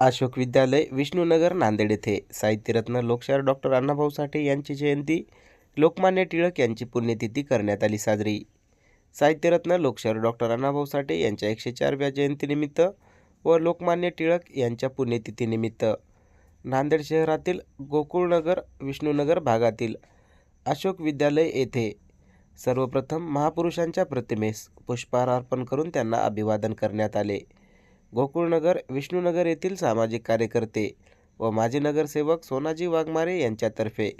अशोक विद्यालय विष्णूनगर नांदेड येथे. साहित्यरत्न लोकशाहीर डॉक्टर अण्णाभाऊ साठे यांची जयंती लोकमान्य टिळक यांची पुण्यतिथी करण्यात आली साजरी. साहित्यरत्न लोकशाहीर डॉक्टर अण्णाभाऊ साठे यांच्या एकशे चारव्या जयंतीनिमित्त व लोकमान्य टिळक यांच्या पुण्यतिथीनिमित्त नांदेड शहरातील गोकुळनगर विष्णूनगर भागातील अशोक विद्यालय येथे सर्वप्रथम महापुरुषांच्या प्रतिमेस पुष्पहार अर्पण करून त्यांना अभिवादन करण्यात आले. गोकुळनगर विष्णूनगर येथील सामाजिक कार्यकर्ते व माजी नगरसेवक सोनाजी वाघमारे यांच्यातर्फे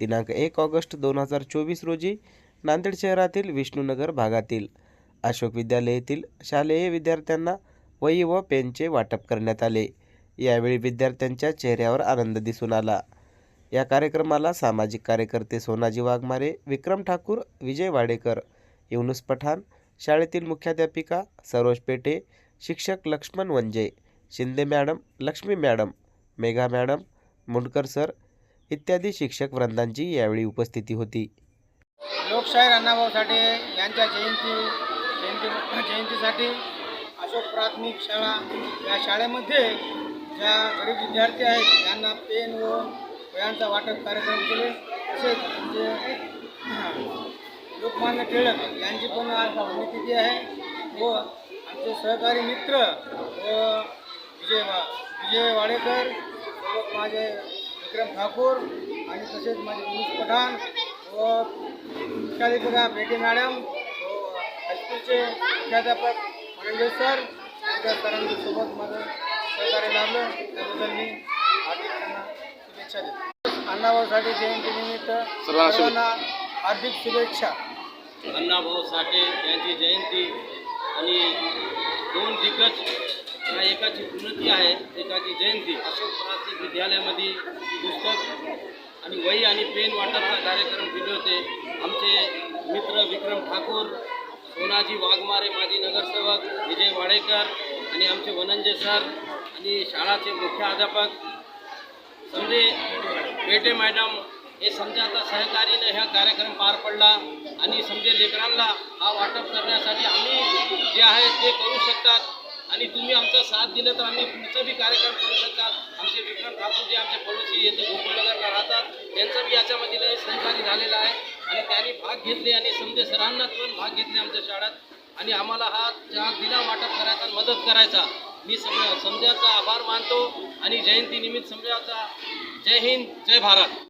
दिनांक एक ऑगस्ट दोन हजार चोवीस रोजी नांदेड शहरातील विष्णूनगर भागातील अशोक विद्यालय येथील शालेय विद्यार्थ्यांना वही व पेनचे वाटप करण्यात आले. यावेळी विद्यार्थ्यांच्या चेहऱ्यावर आनंद दिसून आला. या कार्यक्रमाला सामाजिक कार्यकर्ते सोनाजी वाघमारे विक्रम ठाकूर विजय वाडेकर युनुस पठाण शाळेतील मुख्याध्यापिका सरोज पेटे शिक्षक Laxman Vanje Shinde madam Lakshmi madam Megha madam Mundkar sir इत्यादी शिक्षक वृंदांची यावेळी उपस्थिती होती. लोकशाहीर अण्णाभाऊ साठे यांच्या जयंती जयंती जयंतीसाठी अशोक प्राथमिक शाळा या शाळेमध्ये ज्या गरीब विद्यार्थी आहेत यांना पेन व वयांचा वाटप कार्यक्रम केले. तसेच म्हणजे लोकमान्य टिळक यांची पण आज पुण्यतिथी आहे व आमचे सहकारी मित्र व विजय वा विजय वाडेकर माझे विक्रम ठाकूर आणि तसेच माझे विनुस पठाण व मुख्याध्यापिका पेटे मॅडम व हायस्कूलचे मुख्याध्यापक मनंजय सर यांच्या सरांसोबत माझं सहकार्य लाभलं. त्याबद्दल मी हार्दिक त्यांना शुभेच्छा देतो. अण्णाभाऊसाठी जयंतीनिमित्त सर्वांना हार्दिक शुभेच्छा. अण्णाभाऊ साठे यांची जयंती आणि दोन दिग्गज या एकाची उन्नती आहे एकाची जयंती. अशोक प्राथमिक विद्यालयामध्ये पुस्तक आणि वही आणि पेन वाटपचा कार्यक्रम केले होते. आमचे मित्र विक्रम ठाकूर सोनाजी वाघमारे माजी नगरसेवक विजय वाडेकर आणि आमचे वनंजय सर आणि शाळाचे मुख्याध्यापक संजय बेटे मॅडम हे समजा आता सहकारीनं हा कार्यक्रम पार पडला आणि समजे लेकरांना हा वाटप करण्यासाठी आम्ही जे आहे ते करू शकतात. आणि तुम्ही आमचा साथ दिलं तर आम्ही पुढचा बी कार्यक्रम करू शकतात. आमचे विक्रम ठाकूर जे आमचे पडोशी येथे गोकुळनगरला राहतात. त्यांचं बी याच्यामध्ये लय सहकारी झालेला आहे. आणि त्यांनी भाग घेतले आणि समजे सरांना पण भाग घेतले आमच्या शाळेत. आणि आम्हाला हा चहा दिला वाटप करायचा आणि मदत करायचा. मी सम समजाचा आभार मानतो. आणि जयंतीनिमित्त समजाचा जय हिंद जय भारत.